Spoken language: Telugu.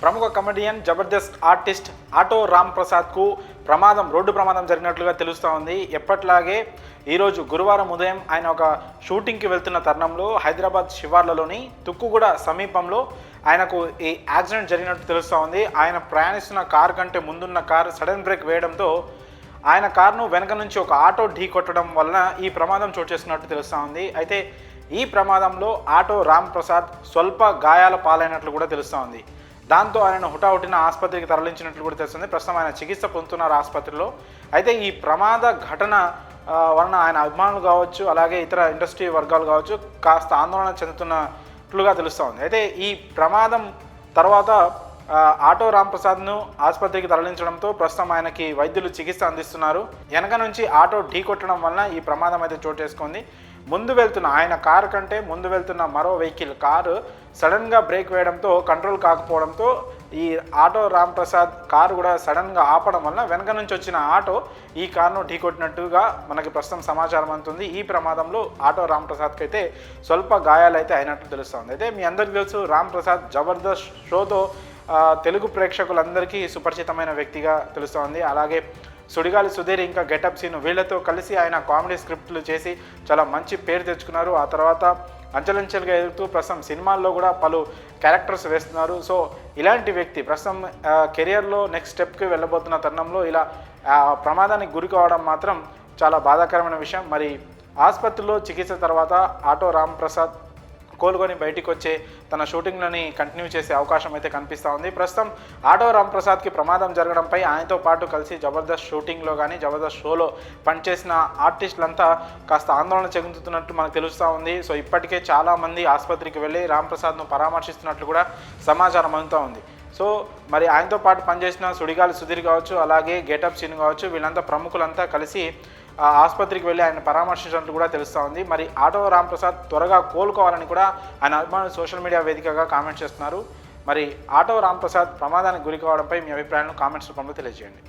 ప్రముఖ comedian Jabardasth artist auto Ram ప్రసాద్కు ప్రమాదం రోడ్డు ప్రమాదం జరిగినట్లుగా తెలుస్తూ ఉంది. ఎప్పట్లాగే ఈరోజు గురువారం ఉదయం ఆయన ఒక షూటింగ్కి వెళ్తున్న తరుణంలో హైదరాబాద్ శివార్లలోని తుక్కుగూడ సమీపంలో ఆయనకు ఈ యాక్సిడెంట్ జరిగినట్టు తెలుస్తూ ఉంది. ఆయన ప్రయాణిస్తున్న కార్ కంటే ముందున్న కార్ సడన్ బ్రేక్ వేయడంతో ఆయన కారును వెనక నుంచి ఒక ఆటో ఢీ కొట్టడం వలన ఈ ప్రమాదం చోటు చేసుకున్నట్టు తెలుస్తూ ఉంది. అయితే ఈ ప్రమాదంలో ఆటో రామ్ ప్రసాద్ స్వల్ప గాయాల పాలైనట్లు కూడా తెలుస్తూ ఉంది. దాంతో ఆయన హుటాహుటిన ఆసుపత్రికి తరలించినట్లు కూడా తెలుస్తుంది. ప్రస్తుతం ఆయన చికిత్స పొందుతున్నారు ఆసుపత్రిలో. అయితే ఈ ప్రమాద ఘటన వలన ఆయన అభిమానులు కావచ్చు అలాగే ఇతర ఇండస్ట్రీ వర్గాలు కావచ్చు కాస్త ఆందోళన చెందుతున్నట్లుగా తెలుస్తుంది. అయితే ఈ ప్రమాదం తర్వాత ఆటో రాంప్రసాద్ను ఆసుపత్రికి తరలించడంతో ప్రస్తుతం ఆయనకి వైద్యులు చికిత్స అందిస్తున్నారు. వెనక నుంచి ఆటో ఢీ కొట్టడం వలన ఈ ప్రమాదం అయితే చోటు చేసుకుంది. ముందు వెళ్తున్న ఆయన కారు కంటే ముందు వెళ్తున్న మరో వెహికల్ కారు సడన్గా బ్రేక్ వేయడంతో కంట్రోల్ కాకపోవడంతో ఈ ఆటో రామ్ ప్రసాద్ కారు కూడా సడన్గా ఆపడం వలన వెనక నుంచి వచ్చిన ఆటో ఈ కారును ఢీకొట్టినట్టుగా మనకి ప్రస్తుతం సమాచారం అందుతుంది. ఈ ప్రమాదంలో ఆటో రామ్ ప్రసాద్కి అయితే స్వల్ప గాయాలు అయితే అయినట్లు తెలుస్తుంది. అయితే మీ అందరికీ తెలుసు రామ్ ప్రసాద్ జబర్దస్త్ షోతో తెలుగు ప్రేక్షకులందరికీ సుపరిచితమైన వ్యక్తిగా తెలుస్తోంది. అలాగే సుడిగాలి సుధీర్ ఇంకా గెటప్ సీను వీళ్ళతో కలిసి ఆయన కామెడీ స్క్రిప్ట్లు చేసి చాలా మంచి పేరు తెచ్చుకున్నారు. ఆ తర్వాత అంచెలంచెలుగా ఎదుగుతూ ప్రస్తుతం సినిమాల్లో కూడా పలు క్యారెక్టర్స్ వేస్తున్నారు. సో ఇలాంటి వ్యక్తి ప్రస్తుతం కెరియర్లో నెక్స్ట్ స్టెప్కి వెళ్ళబోతున్న తరుణంలో ఇలా ప్రమాదానికి గురి కావడం మాత్రం చాలా బాధాకరమైన విషయం. మరి ఆసుపత్రిలో చికిత్స తర్వాత ఆటో రామ్ ప్రసాద్ కోలుకొని బయటికి వచ్చే తన షూటింగ్లని కంటిన్యూ చేసే అవకాశం అయితే కనిపిస్తూ ఉంది. ప్రస్తుతం ఆటో రాంప్రసాద్కి ప్రమాదం జరగడంపై ఆయనతో పాటు కలిసి జబర్దస్త్ షూటింగ్లో కానీ జబర్దస్త్ షోలో పనిచేసిన ఆర్టిస్టులంతా కాస్త ఆందోళన చెందుతున్నట్టు మనకు తెలుస్తూ ఉంది. సో ఇప్పటికే చాలామంది ఆసుపత్రికి వెళ్ళి రామ్ ప్రసాద్ను పరామర్శిస్తున్నట్లు కూడా సమాచారం అందుతూ ఉంది. సో మరి ఆయనతో పాటు పనిచేసిన సుడిగాలి సుధీర్ కావచ్చు అలాగే గేటప్ సీన్ కావచ్చు వీళ్ళంతా ప్రముఖులంతా కలిసి ఆసుపత్రికి వెళ్ళి ఆయన పరామర్శించినట్లు కూడా తెలుస్తూ ఉంది. మరి ఆటో రాంప్రసాద్ త్వరగా కోలుకోవాలని కూడా ఆయన అభిమానులు సోషల్ మీడియా వేదికగా కామెంట్ చేస్తున్నారు. మరి ఆటో రాంప్రసాద్ ప్రమాదానికి గురి కావడంపై మీ అభిప్రాయాలను కామెంట్స్ రూపంలో తెలియజేయండి.